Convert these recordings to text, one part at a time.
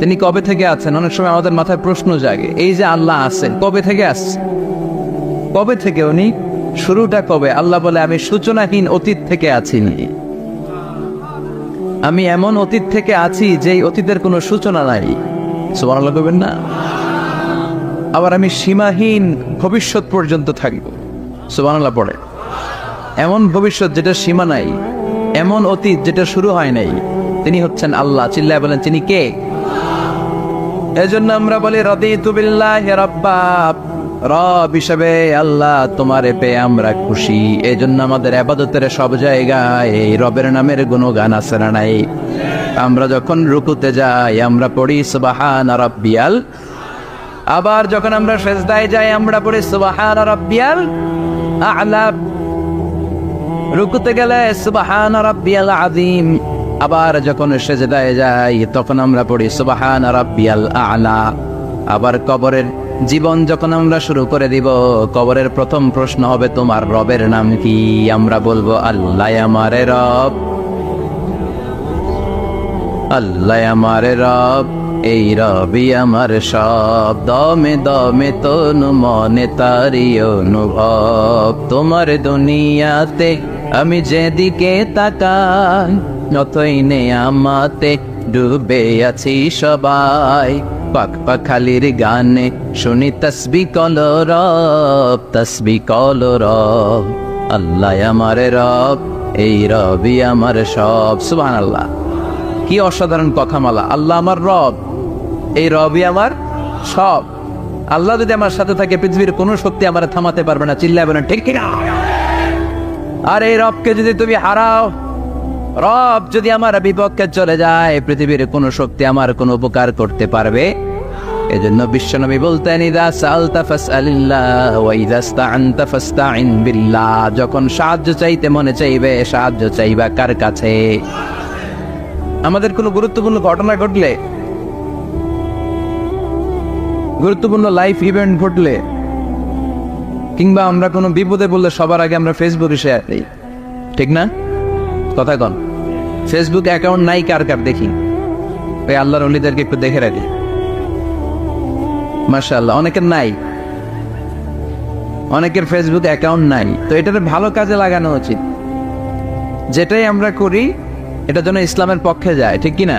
তিনি কবে থেকে আছেন? অনেক সময় আমাদের মাথায় প্রশ্ন জাগে, এই যে আল্লাহ আছেন, কবে থেকে আসছে কবে থেকে উনি? শুরুটা কবে? আল্লাহ বলে, আমি সূচনাহীন অতীত থেকে আছি আমি এমন অতীত থেকে আছি যে অতীতের কোনো সূচনা নাই। করবেন না? আবার আমি সীমাহীন ভবিষ্যৎ পর্যন্ত থাকব। সুবহানাল্লাহ পড়ে। এমন ভবিষ্যৎ যেটা সীমা নাই, এমন অতীত যেটা শুরু হয় নাই তিনি হচ্ছেন আল্লাহ। চিল্লায় বলেন, তিনি কে? এজন্য আমরা বলি রদি বিল্লাহি রাব্বা রব হিসেবে আল্লাহ তোমারে পেয়ে আমরা খুশি। এই জন্য আমাদের আবাদতের সব জায়গায় এই রবের নামের গুণগান আছে না নাই? আমরা যখন রুকুতে যাই, আমরা পড়ি, সুবাহান রাব্বিয়াল। আবার যখন আমরা সেজদায় যাই, আমরা পড়ি, সুবাহান রাব্বিয়াল আ'লা। রুকুতে গেলে, সুবাহান রাব্বিয়াল আযীম। আবার যখন সেজদায় যাই, তখন আমরা পড়ি, সুবাহান রাব্বিয়াল আ'লা। আবার কবরের জীবন যখন আমরা শুরু করে দিব, কবরের প্রথম প্রশ্ন হবে, তোমার রবের নাম কি? আমরা বলব, আল্লাহ আমারে রব। আল্লাহ আমারে রব। এই রবি আমার সব। দমে দমে তনু মনে তারি অনুভব। তোমার দুনিয়াতে আমি যেদিকে তাকাই যতই নে আমাতে ডুবে আছি সবাই। পাক পাখালির গানে শুনি তসবি কল রব, তসবি কল রব। আল্লাহ আমারে রব, এই রবি আমার সব। সুবান আল্লাহ কি অসাধারণ কথামালা। আল্লাহ আমার রব, এই রবই আমার সব। আল্লাহ যদি আমার সাথে থাকে, পৃথিবীর কোনো শক্তি আমার থামাতে পারবে না। চিল্লায় না ঠিক কিনা? আর এই রবকে যদি তুমি হারাও রব যদি আমার বিপক্ষে চলে যায়, পৃথিবীর কোনো শক্তি আমার কোনো উপকার করতে পারবে? এজন্য বিশ্বনবী বলতেন যখন সাহায্য চাইতে মনে চাইবে, সাহায্য চাইবা কার কাছে? আমাদের কোনো গুরুত্বপূর্ণ ঘটনা ঘটলে? গুরুত্বপূর্ণ লাইফ ইভেন্ট ঘটলে? কিংবা আমরা কোনো বিপদে বললে সবার আগে আমরা ফেসবুকে শেয়ার দিই ঠিক না? কথা কন ফেসবুক অ্যাকাউন্ট নাই কার কার দেখি। ওই আল্লাহর অলিদেরকে একটু দেখে রাখি। মাশাআল্লাহ, অনেকের নাই। অনেকের ফেসবুক অ্যাকাউন্ট নাই। তো এটার ভালো কাজে লাগানো উচিত। যেটাই আমরা করি, এটা যেন ইসলামের পক্ষে যায়, ঠিক কি না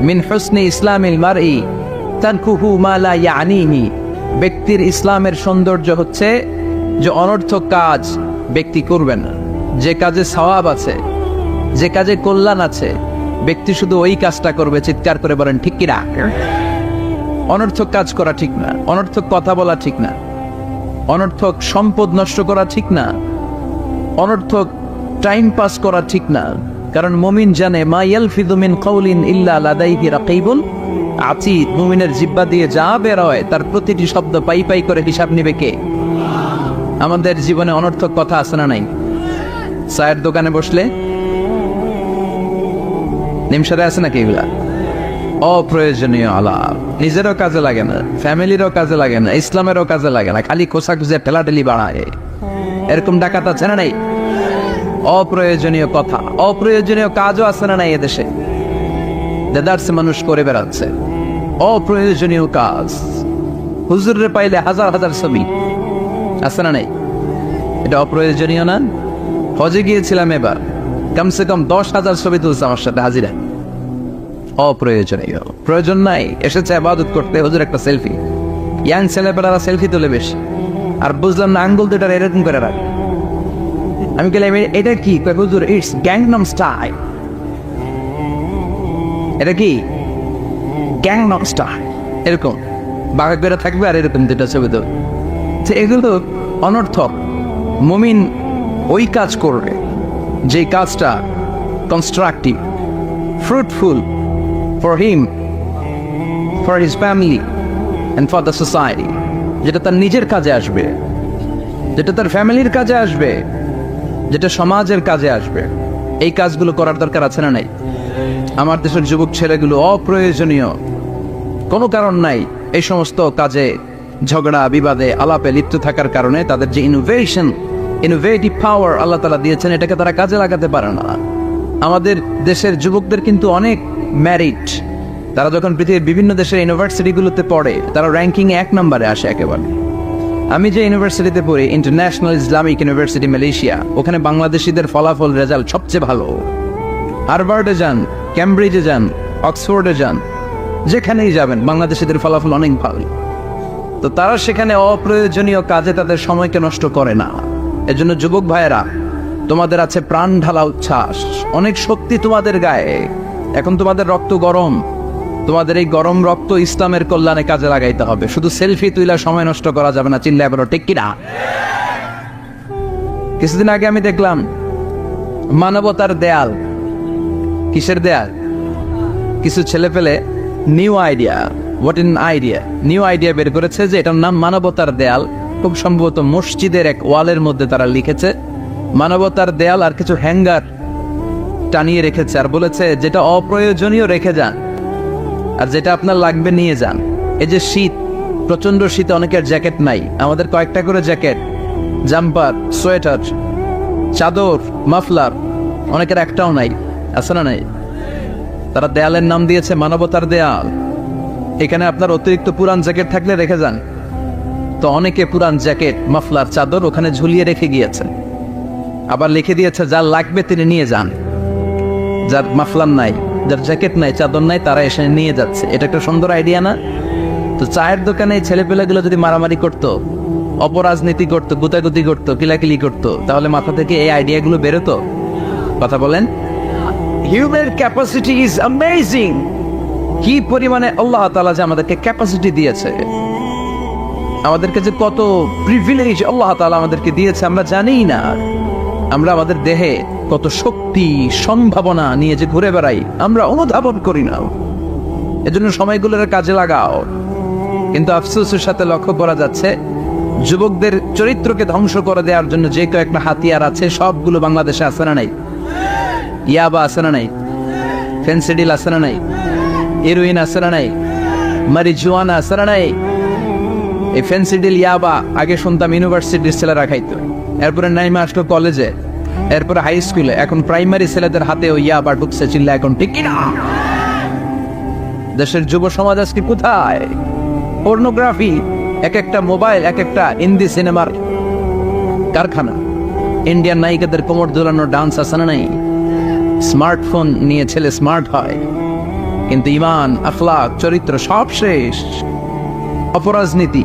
মিন হুসনি ইসলামিল মারই, তানকুহু মা লা ইয়ানিহি। ব্যক্তির ইসলামের সৌন্দর্য হচ্ছে যে অনর্থক কাজ ব্যক্তি করবে না। যে কাজে সওয়াব আছে, যে কাজে কল্যাণ আছে, ব্যক্তি শুধু ওই কাজটা করবে, চিৎকার করে বলেন, ঠিক কিনা? অনর্থক কাজ করা ঠিক না, অনর্থক কথা বলা ঠিক না, অনর্থক সম্পদ নষ্ট করা ঠিক না, অনর্থক টাইম পাস করা ঠিক না, কারণ মমিন জানে, মা ইয়ালফিদু মিন কওলিন ইল্লা লাদাইহি রাকিবুন আতিদ, মুমিনের জিব্বা দিয়ে যা বের হয়, তার প্রতিটি শব্দ পাই পাই করে হিসাব নেবে কে? আমাদের জীবনে অনর্থক কথা আছে না নাই? চায়ের দোকানে বসলে? নিমসারে আছে নাকি এগুলা? অপ্রয়োজনীয় আলাপ। নিজেরও কাজে লাগে না, ফ্যামিলিরও কাজে লাগে না, ইসলামেরও কাজে লাগে না, খালি খোসা খুঁজে ঠেলাঠেলি বাড়ায়। এরকম ডাকাত আছে না নাই? অপ্রয়োজনীয় কথা, অপ্রয়োজনীয় কাজও আছে না নাই এদেশে? দেদারসে মানুষ করে বেড়াচ্ছে। অপ্রয়োজনীয় কাজ। হুজুরে পাইলে হাজার হাজার ছবি। আছে না নাই? এটা অপ্রয়োজনীয় না? হজে গিয়েছিলাম এবার। কমসে কম দশ হাজার ছবি তুলছে আমার সাথে হাজিরা। অপ্রয়োজনীয়। প্রয়োজন নাই, এসেছে আবাদত করতে, হুজুর একটা সেলফি ইয়াং ছেলেপেলারা সেলফি তোলে বেশি। আর বুঝলাম না, আঙ্গুল দুটার এরকম করে রাখ। আমি গেলাম এটা কি? হুজুর ইটস গ্যাংনম স্টাইল এটা কি? গ্যাংনম স্টাইল এরকম। বাঘা করে থাকবে আর এরকম দুটা ছবি তো, এগুলো অনর্থক। মুমিন ওই কাজ করবে। যে কাজটা constructive fruitful for him for his family and for the society যেটা তার নিজের কাজে আসবে, যেটা তার ফ্যামিলির কাজে আসবে, যেটা সমাজের কাজে আসবে। এই কাজগুলো করার দরকার আছে না নাই? আমার দেশের যুবক ছেলেগুলো অপ্রয়োজনীয়। কোনো কারণ নাই এই সমস্ত কাজে, ঝগড়া, বিবাদে, আলাপে লিপ্ত থাকার কারণে তাদের যে ইনোভেশন ইনোভেটিভ পাওয়ার আল্লাহ তালা দিয়েছেন, এটাকে তারা কাজে লাগাতে পারে না। আমাদের দেশের যুবকদের কিন্তু অনেক ম্যারিড তারা যখন পৃথিবীর বিভিন্ন দেশের ইউনিভার্সিটিগুলোতে পড়ে, তারা র্যাঙ্কিং এক নম্বরে আসে একেবারে। আমি যে ইউনিভার্সিটিতে পড়ি ইন্টারন্যাশনাল ইসলামিক ইউনিভার্সিটি মালয়েশিয়া ওখানে বাংলাদেশিদের ফলাফল রেজাল্ট সবচেয়ে ভালো। হারভার্ডে যান ক্যামব্রিজে যান অক্সফোর্ডে যান, যেখানেই যাবেন, বাংলাদেশিদের ফলাফল অনেক ভালো। তো তারা সেখানে অপ্রয়োজনীয় কাজে তাদের সময়কে নষ্ট করে না। এজন্য যুবক ভাইয়েরা, তোমাদের আছে প্রাণ ঢালা উচ্ছ্বাস। অনেক শক্তি তোমাদের গায়ে। এখন তোমাদের রক্ত গরম। তোমাদের এই গরম রক্ত ইসলামের কল্যাণে কাজে লাগাইতে হবে। শুধু সেলফি তুইলা সময় নষ্ট করা যাবে না চিল্লা বলো, ঠিক কিনা? কিছুদিন আগে আমি দেখলাম, মানবতার দেয়াল। কিসের দেয়াল? কিছু ছেলে পেলে, new idea. What in idea new idea বের করেছে যে এটার নাম মানবতার দেয়াল। খুব সম্ভবত মসজিদের এক ওয়ালের মধ্যে তারা লিখেছে, মানবতার দেয়াল আর কিছু হ্যাঙ্গার টানিয়ে রেখেছে আর বলেছে, যেটা অপ্রয়োজনীয় রেখে যান আর যেটা আপনার লাগবে নিয়ে যান। এই যে শীত প্রচণ্ড শীতে অনেকের জ্যাকেট নাই। আমাদের কয়েকটা করে জ্যাকেট, জাম্পার, সোয়েটার, চাদর, মাফলার, অনেকের একটাও নাই। আছে না নাই? তারা দেয়ালের নাম দিয়েছে মানবতার দেয়াল। এখানে আপনার অতিরিক্ত পুরান জ্যাকেট থাকলে রেখে যান। তো অনেকে পুরান জ্যাকেট, মাফলার, চাদর ওখানে ঝুলিয়ে রেখে গিয়েছে। আবার লিখে দিয়েছে যার লাগবে তিনি নিয়ে যান। যার মাফলার নাই, যার জ্যাকেট নাই, চাদর নাই, তারা এসে নিয়ে যাচ্ছে। এটা একটা সুন্দর আইডিয়া না? তো চায়ের দোকানে ছেলেপেলেগুলো যদি মারামারি করতো, অপরাজনীতি করতো, গুতাগুতি করতো, কিলাকিলি করতো, তাহলে মাথা থেকে এই আইডিয়াগুলো বেরোতো? কথা বলেন। হিউম্যান ক্যাপাসিটি ইজ অ্যামেজিং কি পরিমাণে আল্লাহ তাআলা যে আমাদেরকে ক্যাপাসিটি দিয়েছে। আমাদেরকে যে কত প্রিভিলেজ আল্লাহ তাআলা আমাদেরকে দিয়েছে, আমরা জানিই না। আমরা আমাদের দেহে কত শক্তি, সম্ভাবনা নিয়ে যে ঘুরে বেড়াই, আমরা অনুধাবন করি না। এজন্য সময়গুলোর কাজে লাগাও। কিন্তু আফসোসের সাথে লক্ষ্য করা যাচ্ছে, যুবকদের চরিত্রকে ধ্বংস করে দেওয়ার জন্য যে কয়েকটা হাতিয়ার আছে, সবগুলো বাংলাদেশে আছে না নাই? ইয়াবা আছে না নাই? ফেন্সিডিল আছে না নাই? হিরোইন আছে না নাই? মারিজুয়ানা আছে না নাই? এই ফেন্সিডিল ইয়াবা আগে শুনতাম ইউনিভার্সিটির ছেলেরা খাইতো। এরপরে নাইমা আসলো কলেজে এরপরে হাই স্কুলে এখন প্রাইমারি ছেলেদের হাতে ওই ইয়াবা ঢুকছে চিল্লা এখন, ঠিক কিনা? দেশের যুব সমাজ আজকে কোথায়? পর্নোগ্রাফি এক একটা মোবাইল এক একটা হিন্দি সিনেমার কারখানা। ইন্ডিয়ান নায়িকাদের কোমর দোলানো ডান্স আছে না নাই? স্মার্টফোন নিয়ে ছেলে স্মার্ট হয়। কিন্তু ইমান আখলাক চরিত্র সব শেষ। অপরাজনীতি।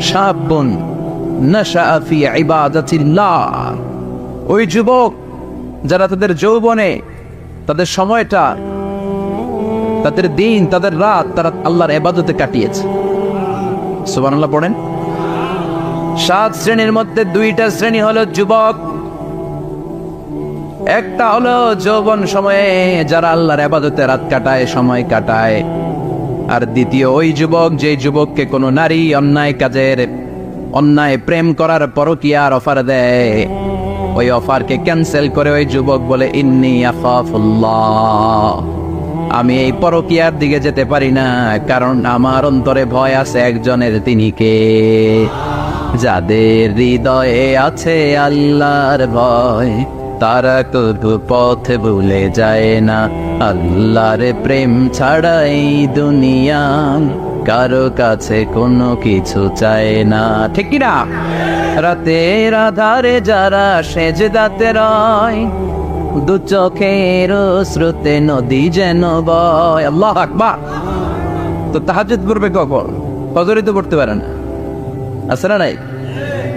শাবুন নাশাআ ফি ইবাদাতিল্লাহ। ওই যুবক যারা তাদের যৌবনে, তাদের সময়টা, তাদের দিন, তাদের রাত, তারা আল্লাহর এবাদতে কাটিয়েছে। সুবহানাল্লাহ পড়েন। সাত শ্রেণির মধ্যে দুইটা শ্রেণি হলো যুবক। একটা হলো যৌবন সময়ে যারা আল্লাহর আবাদতে রাত কাটায়, সময় কাটায়। আর দ্বিতীয় ওই যুবক যে যুবককে কোনো নারী অন্যায় কাজের, অন্যায় প্রেম করার আর অফার দেয়। ওই অফারকে ক্যান্সেল করে ওই যুবক বলে, ইন্নি আখাফুল্লাহ। আমি এই পরকিয়ার দিকে যেতে পারি না, কারণ আমার অন্তরে ভয় আছে একজনের তিনি কে? যাদের হৃদয়ে আছে আল্লাহর ভয় তারা কবু পথ ভুলে যায় না। আল্লাহর প্রেম ছাড়া এই দুনিয়া, কারও কাছে কোনো কিছু চায় না। ঠিক না রাতের আধারে যারা সেজদাতে রয়, দু চোখের স্রোতে নদী যেন বয়। আল্লাহ আকবার! তো তাহাজুদ পড়বে কখন? ফজরই তো পড়তে পারে না। আছে না নাই?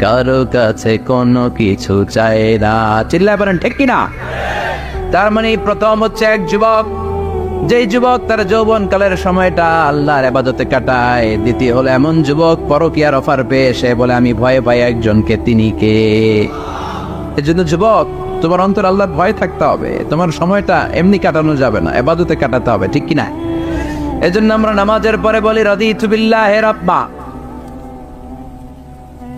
কারও কাছে কোনো কিছু চায় না। চিল্লায় পারেন ঠিক কিনা? তার মানে প্রথম হচ্ছে এক যুবক। যেই যুবক তার যৌবন কালের সময়টা আল্লাহর আবাদতে কাটায়। দ্বিতীয় হলো এমন যুবক পরকিয়ার অফার পেয়ে সে বলে, আমি ভয়ে পাই একজনকে তিনি কে এজন্য যুবক, তোমার অন্তর আল্লাহর ভয় থাকতে হবে। তোমার সময়টা এমনি কাটানো যাবে না এবাদতে কাটাতে হবে, ঠিক কিনা? এজন্য আমরা নামাজের পরে বলি রদি তুবিল্লাহ রব্বা।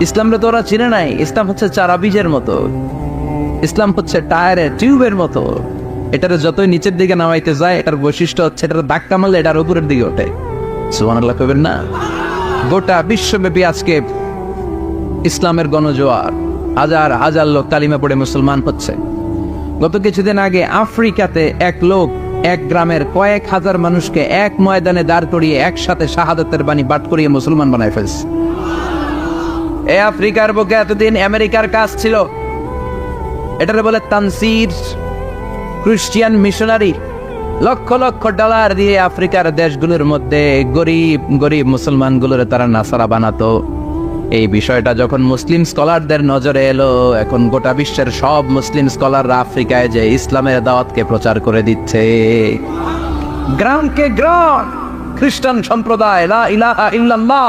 ইসলামটা তো ওরা চিনে নাই। ইসলাম হচ্ছে চারা বীজের মতো। ইসলাম হচ্ছে টায়ারের টিউবের মতো। এটার যতই নিচের দিকে নামাইতে যায়, এটার বৈশিষ্ট্য হচ্ছে এটার ধাক্কা মারলে এটার উপরের দিকে ওঠে। কবেন না? গোটা বিশ্বব্যাপী আজকে ইসলামের গণজোয়ার। হাজার হাজার লোক কালিমা পড়ে মুসলমান হচ্ছে। গত কিছুদিন আগে আফ্রিকাতে এক লোক এক গ্রামের কয়েক হাজার মানুষকে এক ময়দানে দাঁড় করিয়ে একসাথে শাহাদতের বাণী পাঠ করিয়ে মুসলমান বানায় ফেলছে। এ আফ্রিকার বুকে এতদিন আমেরিকার কাজ ছিল। এটারে বলে Tansir Christian missionary, lakh lakh dollar দিয়ে আফ্রিকার দেশগুলোর মধ্যে গরিব গরিব মুসলমানগুলোর তারা নাসারা বানাতো। এই বিষয়টা যখন মুসলিম স্কলারদের নজরে এলো, এখন গোটা বিশ্বের সব মুসলিম স্কলাররা আফ্রিকায় যে ইসলামের দাওয়াতকে প্রচার করে দিচ্ছে। গ্রামকে গ্রাম, খ্রিস্টান সম্প্রদায়, লা ইলাহা ইল্লাল্লাহ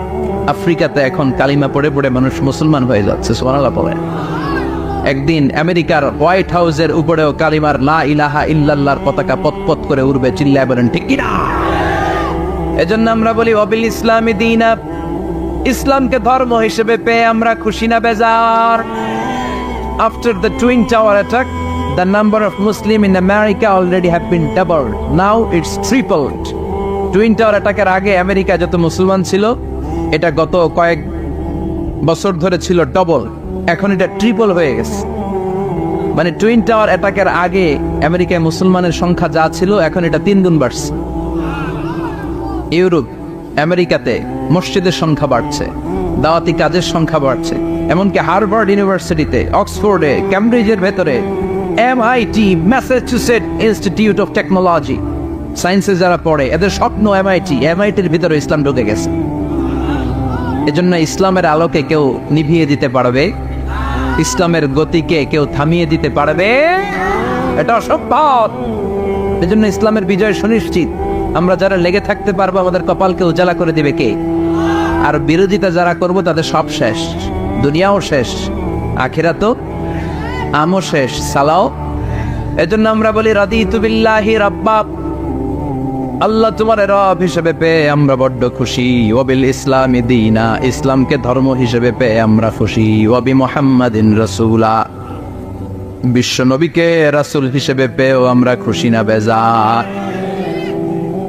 আফ্রিকাতে এখন কালিমা পড়ে পড়ে মানুষ মুসলমান হয়ে যাচ্ছে সোমানালা পড়ে একদিন আমেরিকার হোয়াইট হাউসের উপরেও কালিমার লা ইলাহা ইল্লাল্লাহর পতাকা পতপত করে উড়বে চিল্লায় বলেন ঠিক কিনা? এজন্য আমরা বলি অবিল ইসলামী দিনা ইসলামকে ধর্ম হিসেবে পেয়ে আমরা খুশি না বেজার। After the twin tower attack, the number of Muslim in America already have been double now it's tripled. Twin tower অ্যাটাকের আগে আমেরিকা যত মুসলমান ছিল এটা গত কয়েক বছর ধরে ছিল ডবল এখন এটা ট্রিপল হয়ে গেছে। মানে টুইন টাওয়ার অ্যাটাকের আগে আমেরিকায় মুসলমানের সংখ্যা যা ছিল, এখন এটা তিন গুণ বাড়ছে। ইউরোপ, আমেরিকাতে মসজিদের সংখ্যা বাড়ছে, দাওয়াতি কাজের সংখ্যা বাড়ছে, এমনকি হার্ভার্ড ইউনিভার্সিটিতে, অক্সফোর্ডে ক্যামব্রিজের ভেতরে MIT Massachusetts Institute of Technology সায়েন্সে যারা পড়ে, এদের স্বপ্ন এমআইটি এমআইটির ভিতরে ইসলাম ঢুকে গেছে। এজন্য ইসলামের আলোকে কেউ নিভিয়ে দিতে পারবে। ইসলামের গতিকে কেউ থামিয়ে দিতে পারবে। এটা অসম্ভব এজন্য ইসলামের বিজয় সুনিশ্চিত। আমরা যারা লেগে থাকতে পারব, আমাদের কপালকে উজালা করে দিবে কে? আর বিরোধিতা যারা করব, তাদের সব শেষ। দুনিয়াও শেষ। আখিরা তো আমও শেষ। সালাও। এজন্য আমরা বলি রাদি তুবিল্লাহি রাব্বা আল্লাহ তোমার রব হিসেবে পেয়ে আমরা বড্ড খুশি। ওবিল ইসলাম দিনা, ইসলামকে ধর্ম হিসেবে পেয়ে আমরা খুশি। ওবি মোহাম্মদিন রসুলা। বিশ্ব নবীকে রাসুল হিসেবে পেয়েও আমরা খুশি না বেজা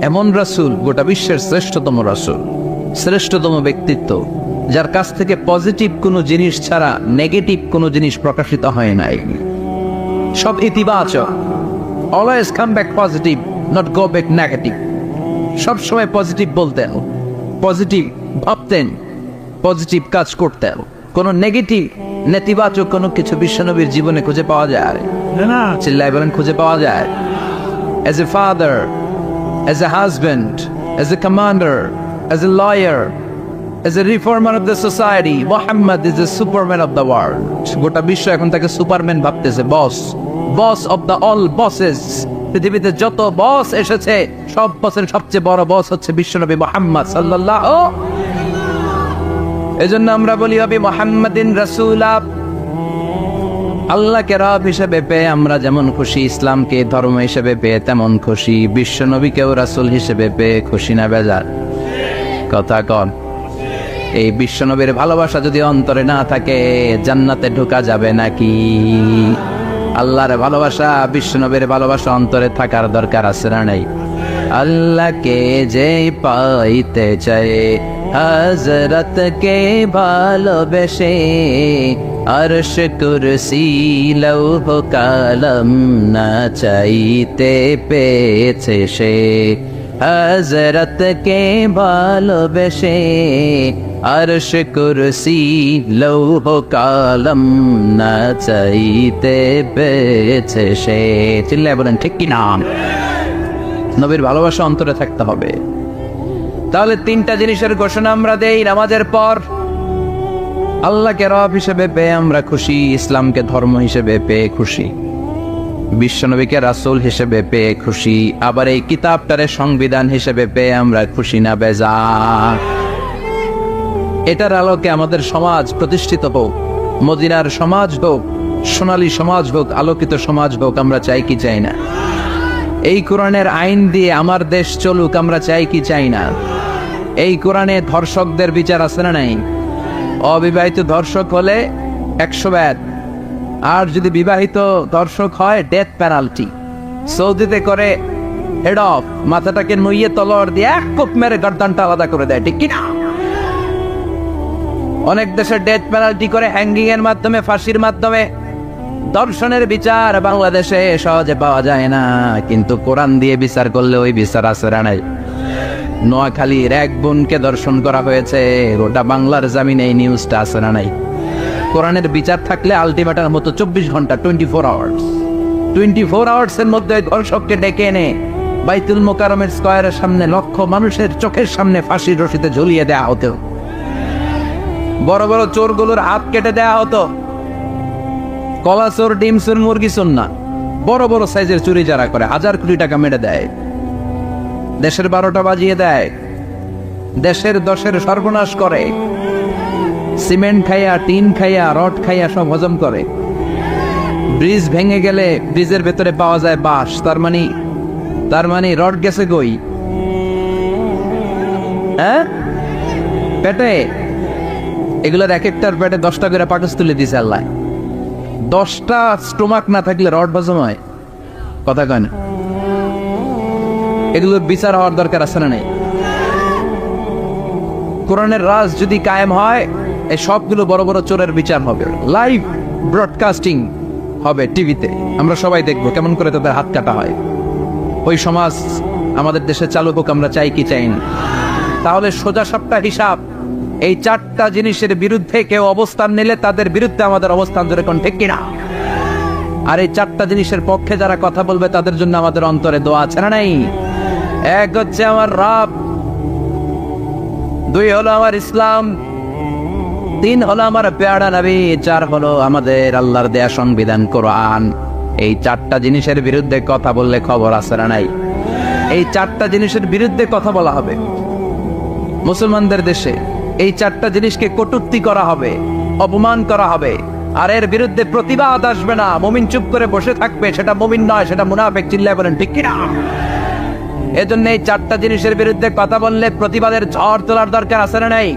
এমন রাসুল, গোটা বিশ্বের শ্রেষ্ঠতম রাসুল, শ্রেষ্ঠতম ব্যক্তিত্ব, যার কাছ থেকে পজিটিভ কোনো জিনিস ছাড়া নেগেটিভ কোনো জিনিস প্রকাশিত হয় নাই। সব ইতিবাচক, always come back positive. Not go back negative সব সময় পজিটিভ বলতেন পজিটিভ ভাবতেন পজিটিভ কাজ করতেন কোনো নেগেটিভ নেতিবাচক কোনো কিছু বিশ্বনবীর জীবনে খুঁজে পাওয়া যায়। না চিল্লাই বলেন খুঁজে পাওয়া যায়। As a father as a husband as a commander as a lawyer as a reformer of the society Muhammad is the superman of the world গোটা বিশ্ব এখন তাকে সুপারম্যান ভাবতেছে boss boss of the all bosses পৃথিবীতে যত বস এসেছে, সব বসের সবচেয়ে বড় বস হচ্ছে বিশ্বনবী মোহাম্মদ সাল্লাল্লাহু এজন্য আমরা বলি হবি মোহাম্মদিন রাসূলা। আল্লাহকে রব হিসেবে পেয়ে আমরা যেমন খুশি, ইসলামকে ধর্ম হিসেবে পেয়ে তেমন খুশি বিশ্ব নবীকেও রাসুল হিসেবে পেয়ে খুশি না বেজার? কথা কন। এই বিশ্ব নবীর ভালোবাসা যদি অন্তরে না থাকে, জান্নাতে ঢোকা যাবে নাকি? আল্লাহর ভালোবাসা বিশ্ব নবীর ভালোবাসা অন্তরে থাকার দরকার আছে না নেই? আল্লাহকে যে পাইতে চায় হজরত কে ভালোবেসে, আরশ কুরসি লৌহ কালম না চাইতে পেয়েছে সে। হজরত কে ভালোবেসে আরশ কুরসি লৌহ কালম না চাইতে পেয়েছে সে চিল্লায় বলেন ঠিক কি নাম নবীর ভালোবাসা অন্তরে থাকতে হবে। তাহলে তিনটা জিনিসের ঘোষণা আমরা দেই নামাজের পর। আল্লাহকে রব হিসেবে পেয়ে আমরা খুশি, ইসলামকে ধর্ম হিসেবে পেয়ে খুশি, বিশ্বনবীকে রাসূল হিসেবে পেয়ে খুশি, আবার এই কিতাবটারে সংবিধান হিসেবে পেয়ে আমরা খুশি না বেজা এটার আলোকে আমাদের সমাজ প্রতিষ্ঠিত হোক, মদিনার সমাজ হোক, সোনালী সমাজ হোক, আলোকিত সমাজ হোক, আমরা চাই কি চাই না। এই কোরআনের আইন দিয়ে আমার দেশ চলুক, আমরা চাই কি চাই না। এই কোরআনে ধর্ষকদের বিচার আছে না নাই? অবিবাহিত ধর্ষক হলে একশো ব্যাট আর যদি বিবাহিত ধর্ষক হয় ডেথ পেনাল্টি সৌদিতে করে হেড অফ মাথাটাকে নুইয়ে তলোয়ার দিয়ে এক কোপ মেরে গর্দানটা আলাদা করে দেয়, ঠিক কিনা? অনেক দেশে ডেথ পেনাল্টি করে হ্যাঙ্গিং এর মাধ্যমে, ফাঁসির মাধ্যমে। দর্শনের বিচার বাংলাদেশে সহজে পাওয়া যায় না। কিন্তু কোরআন দিয়ে বিচার করলে ওই বিচার আছে নাই। নোয়াখালীর এক বোনকে দর্শন করা হয়েছে। গোটা বাংলার জামিনে এই নিউজটা না নাই। কোরআনের বিচার থাকলে আলটিমেটার মতো চব্বিশ ঘণ্টা twenty four hours twenty four hours এর মধ্যে ধর্ষককে ডেকে এনে বাইতুল মোকারমের স্কয়ারের সামনে লক্ষ মানুষের চোখের সামনে ফাঁসির রশিতে ঝুলিয়ে দেয়া হতো। বড় বড় চোরগুলোর হাত কেটে দেয়া হতো। কলা চোর, ডিম চোর, মুরগি চোর না। বড় বড় সাইজের চুরি যারা করে, হাজার কোটি টাকা মেরে দেয়। দেশের বারোটা বাজিয়ে দেয়। দেশের দশের সর্বনাশ করে। সিমেন্ট খাইয়া, টিন খাইয়া, রড খাইয়া সব হজম করে। ব্রিজ ভেঙে গেলে ব্রিজের ভেতরে পাওয়া যায় বাঁশ। তার মানে তার মানে রড গেছে গই হ্যাঁ? পেটে? এগুলোর এক একটার পেটে দশটা করে পাকস তুলে দিছে আল্লাহ। দশটা স্টোমাক না থাকলে রড বাজম হয়। কথা কয় না? এগুলোর বিচার হওয়ার দরকার আছে না নেই? কোরআনের রাজ যদি কায়েম হয়, এই সবগুলো বড় বড় চোরের বিচার হবে। লাইভ ব্রডকাস্টিং হবে টিভিতে। আমরা সবাই দেখব কেমন করে তাদের হাত কাটা হয়। ওই সমাজ আমাদের দেশে চালু হোক, আমরা চাই কি চাই না। তাহলে সোজা সবটা হিসাব। এই চারটা জিনিসের বিরুদ্ধে কেউ অবস্থান নিলে তাদের বিরুদ্ধে আমাদের অবস্থান ধরে কোন ঠিক কিনা? আর এই চারটা জিনিসের পক্ষে যারা কথা বলবে, তাদের জন্য আমাদের অন্তরে দোয়া আছে না নাই? এক হচ্ছে আমার রাব, দুই হলো আমার ইসলাম, তিন হলো আমার পেয়ারা নবী, চার হলো আমাদের আল্লাহর দেয়া সংবিধান, কোরআন। এই চারটা জিনিসের বিরুদ্ধে কথা বললে খবর আছে না নাই? এই চারটা জিনিসের বিরুদ্ধে কথা বলা হবে। মুসলমানদের দেশে এই চারটা জিনিসকে কটূক্তি করা হবে, অপমান করা হবে। আর এর বিরুদ্ধে প্রতিবাদ আসবে না। মমিন চুপ করে বসে থাকবে, সেটা মমিন নয়, সেটা মুনাফেক চিল্লায় বলেন, ঠিক কিনা? এজন্য এই চারটা জিনিসের বিরুদ্ধে কথা বললে প্রতিবাদের ঝড় তোলার দরকার আছে না নাই?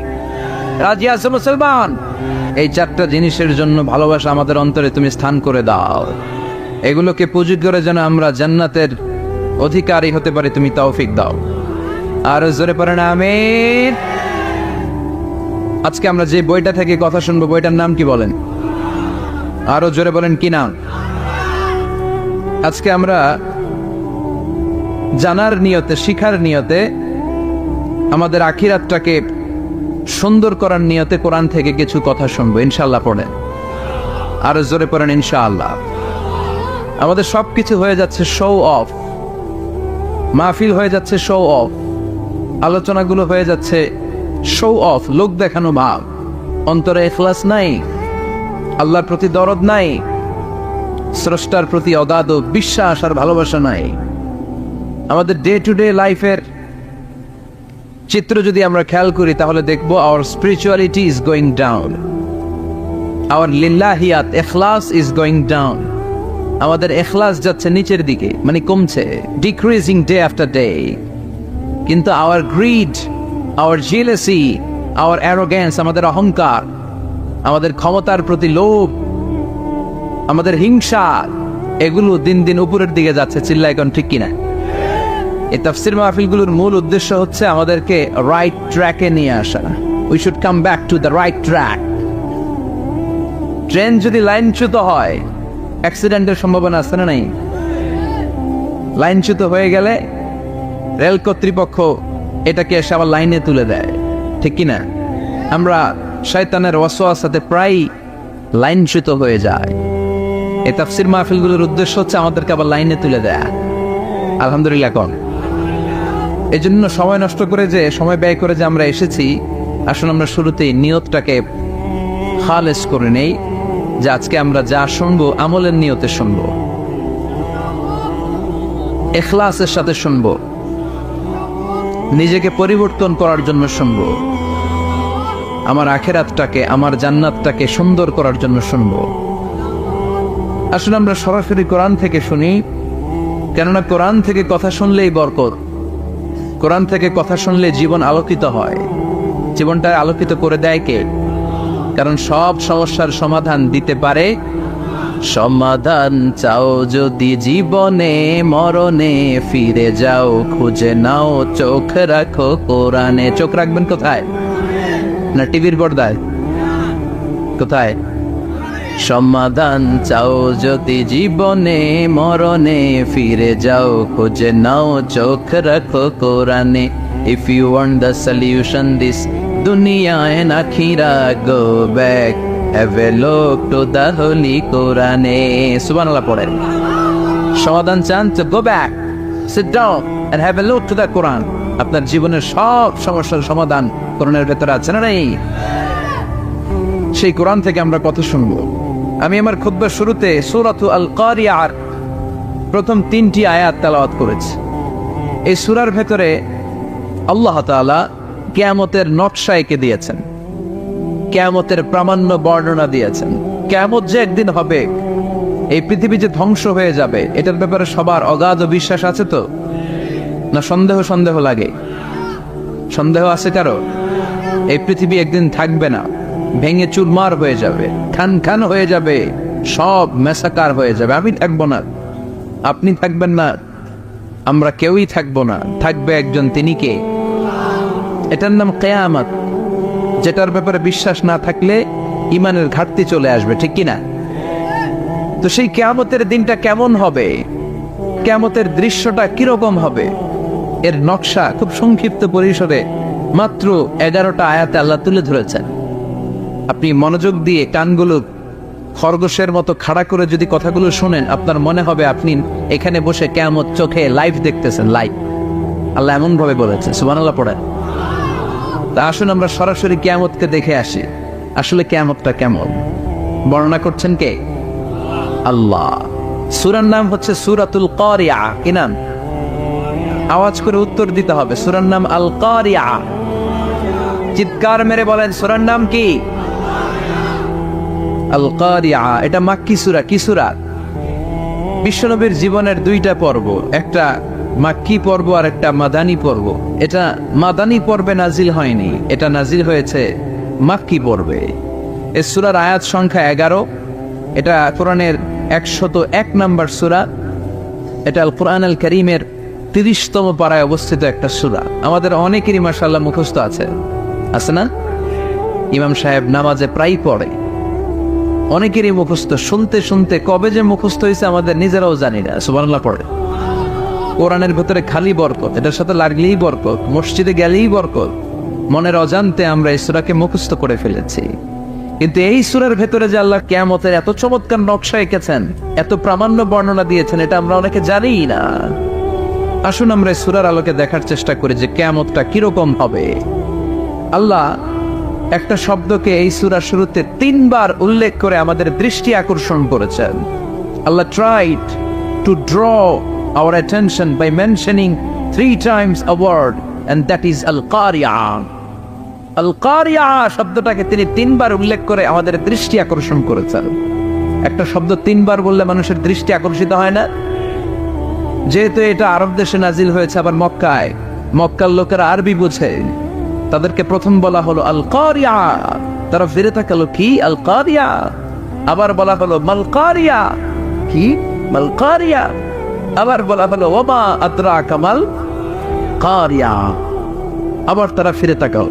রাজি আছে মুসলমান? এই চারটা জিনিসের জন্য ভালোবাসা আমাদের অন্তরে তুমি স্থান করে দাও। এগুলোকে পুঁজি করে যেন আমরা জান্নাতের অধিকারী হতে পারি, তুমি তৌফিক দাও। আর জোরে পড়ে না আমিন। আজকে আমরা যে বইটা থেকে কথা শুনব, বইটার নাম কি বলেন? আরও জোরে বলেন, কি নাম? আজকে আমরা জানার নিয়তে, শিখার নিয়তে, আমাদের আখিরাতটাকে সুন্দর করার নিয়তে কোরআন থেকে কিছু কথা শুনব ইনশাল্লাহ পড়েন। আরও জোরে পড়েন, ইনশাআল্লাহ। আমাদের সব কিছু হয়ে যাচ্ছে শো অফ মাহফিল হয়ে যাচ্ছে শো অফ আলোচনাগুলো হয়ে যাচ্ছে শো অফ লোক দেখানো ভাব। অন্তরে এখলাস নাই। আল্লাহর প্রতি দরদ নাই। স্রষ্টার প্রতি অগাধ বিশ্বাস আর ভালোবাসা নাই। আমাদের ডে টু ডে লাইফের চিত্র যদি আমরা খেয়াল করি, তাহলে দেখব our spirituality is going down our লিল্লাহিয়াত এখলাস ইজ গোয়িং ডাউন আমাদের এখলাস যাচ্ছে নিচের দিকে মানে কমছে ডিক্রিজিং ডে আফটার ডে কিন্তু our greed our jealousy our arrogance আমাদের অহংকার, আমাদের ক্ষমতার প্রতি লোভ, আমাদের হিংসা, এগুলো দিন দিন উপরের দিকে যাচ্ছে চিল্লা এখন ঠিক কিনা? এই তাফসির মাহফিলগুলোর মূল উদ্দেশ্য হচ্ছে আমাদেরকে রাইট ট্র্যাকে নিয়ে আসা। We should come back to the right track train যদি লাইনচ্যুত হয় অ্যাক্সিডেন্টের সম্ভাবনা আছে না নাই? লাইনচ্যুত হয়ে গেলে রেল কর্তৃপক্ষ এটাকে এসে আবার লাইনে তুলে দেয়। ঠিক কিনা আমরা শয়তানের ওয়াসওয়াসাতে প্রায় লাইনচ্যুত হয়ে যায় এই তাফসির মাহফিলগুলোর উদ্দেশ্য হচ্ছে আমাদেরকে আবার লাইনে তুলে দেয়া। আলহামদুলিল্লাহ কন এই জন্য সময় নষ্ট করে যে, সময় ব্যয় করে যে আমরা এসেছি আসলে আমরা শুরুতেই নিয়তটাকে খালেস করে নেই যে আজকে আমরা যা শুনব, আমলের নিয়তে শুনব। এখলাসের সাথে শুনব। নিজেকে পরিবর্তন করার জন্য শুনব। আমার আখেরাতটাকে, আমার জান্নাতটাকে সুন্দর করার জন্য শুনব। আসলে আমরা সরাসরি কোরআন থেকে শুনি, কেননা কোরআন থেকে কথা শুনলেই বরকত। কোরআন থেকে কথা শুনলে জীবন আলোকিত হয়। জীবনটা আলোকিত করে দেয় কে? কারণ সব সমস্যার সমাধান দিতে পারে সমাধান চাও যদি জীবনে, মরণে ফিরে যাও, খুঁজে নাও, চোখ রাখো কোরআনে। চোখ রাখবেন কোথায়? না, টিভির পর্দায়। কোথায়? সমাধান চাও যদি জীবনে, মরণে ফিরে যাও, খুঁজে নাও, চোখ রাখো কোরআনে। If you want the solution this দুনিয়ায় না খিরা go back have a to holy কোরআনে সুবহানাল্লাহ পড়েন সমাধান চান তো go back sit down and have a look to Quran আপনার জীবনের সব সমস্যার সমাধান কোরআনের ভেতরে আছে না নেই? সেই কোরআন থেকে আমরা কথা শুনব। আমি আমার খুদ্বার শুরুতে সুরাতু আল কারিয়ার প্রথম তিনটি আয়াত তালাওয়াত করেছি। এই সুরার ভেতরে আল্লাহ তাআলা কেয়ামতের নকশা এঁকে দিয়েছেন। কেয়ামতের প্রামাণ্য বর্ণনা দিয়েছেন। কেয়ামত যে একদিন হবে, এই পৃথিবী যে ধ্বংস হয়ে যাবে, এটার ব্যাপারে সবার অগাধ বিশ্বাস আছে তো? না সন্দেহ সন্দেহ লাগে? সন্দেহ আছে কারও? এই পৃথিবী একদিন থাকবে না, ভেঙে চুরমার হয়ে যাবে, খান খান হয়ে যাবে, সব মেসাকার হয়ে যাবে। আমি থাকব না। আপনি থাকবেন না। আমরা কেউই থাকব না। থাকবে একজন তিনি কে? এটার নাম কেয়ামত। যেটার ব্যাপারে বিশ্বাস না থাকলে ইমানের ঘাটতি চলে আসবে, ঠিক কিনা? তো সেই কেয়ামতের দিনটা কেমন হবে? কেয়ামতের দৃশ্যটা কীরকম হবে? এর নকশা খুব সংক্ষিপ্ত পরিসরে মাত্র এগারোটা আয়াতে আল্লাহ তুলে ধরেছেন। আপনি মনোযোগ দিয়ে কানগুলো খরগোশের মতো খাড়া করে যদি কথাগুলো শোনেন, আপনার মনে হবে আপনি এখানে বসে কেমন চোখে লাইভ দেখতেছেন লাইভ আল্লাহ এমন ভাবে বলেছে সুবহানাল্লাহ পড়েন। তা আসুন আমরা সরাসরি কেয়ামতকে দেখে আসি। আসলে কেয়ামতটা কেমন? বর্ণনা করছেন কে? আল্লাহ। সুরার নাম হচ্ছে সুরাতুল কারিয়া। কি নাম? আওয়াজ করে উত্তর দিতে হবে। সুরার নাম আল কারিয়া। চিৎকার মেরে বলেন, সুরার নাম কি? আল কারিয়া। এটা মাক্কি সুরা। কি সুরা? বিশ্বনবীর জীবনের দুইটা পর্ব। একটা মাক্কি পর্ব আর একটা মাদানী পর্ব। এটা মাদানী পর্বে নাজিল হয়নি। এটা নাজিল হয়েছে মাক্কি পর্বে। এ সুরার আয়াত সংখ্যা এগারো। এটা কোরআনের একশত এক নম্বর সুরা। এটা কোরআন আল করিমের তিরিশতম পাড়ায় অবস্থিত একটা সুরা। আমাদের অনেকেরই মাসাল্লাহ মুখস্থ আছে। আছে না? ইমাম সাহেব নামাজে প্রায় পড়ে। অনেকেরই মুখস্থ। শুনতে শুনতে কবে যে মুখস্থ হয়েছে আমাদের নিজেরাও জানি না। সুবানাল্লাহ পড়ে। কোরআনের ভেতরে খালি বরকত, এটার সাথে লাগলেই বরকত, মসজিদে গেলেই বরকত। মনের অজান্তে আমরা এই সুরাকে মুখস্থ করে ফেলেছি। কিন্তু এই সুরের ভেতরে যে আল্লাহ কেয়ামতের এত চমৎকার নকশা এঁকেছেন, এত প্রামাণ্য বর্ণনা দিয়েছেন, এটা আমরা অনেকে জানিই না। আসুন আমরা সুরার আলোকে দেখার চেষ্টা করি যে কেয়ামতটা কীরকম হবে। আল্লাহ একটা শব্দকে এই সুরার শুরুতে তিনবার উল্লেখ করে আমাদের দৃষ্টি আকর্ষণ করেছেন। Allah tried to draw our attention by mentioning three times a word and that is আল কারিয়া আল কারিয়া শব্দটাকে তিনি তিনবার উল্লেখ করে আমাদের দৃষ্টি আকর্ষণ করেছেন। একটা শব্দ তিনবার বললে মানুষের দৃষ্টি আকর্ষিত হয় না। যেহেতু এটা আরব দেশে নাজিল হয়েছে, আবার মক্কায়। মক্কার লোকেরা আরবি বুঝে। তাদেরকে প্রথম বলা হলো আল কারিয়া তারা ফিরে থাকালো কি আল কারিয়া আবার বলা হলো মাল কারিয়া কি? মাল কারিয়া আবার বলা হলো, ওমা আদ্রা কামাল কারিয়া। আবার তারা ফিরে তাকাও।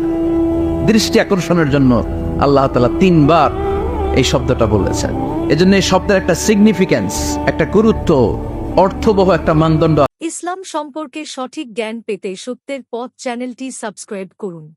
দৃষ্টি আকর্ষণের জন্য আল্লাহ তালা তিনবার এই শব্দটা বলেছেন। এজন্য এই শব্দের একটা সিগনিফিকেন্স একটা গুরুত্ব, অর্থবহ একটা মানদণ্ড। ইসলাম সম্পর্কে সঠিক জ্ঞান পেতে সত্যের পথ চ্যানেলটি সাবস্ক্রাইব করুন।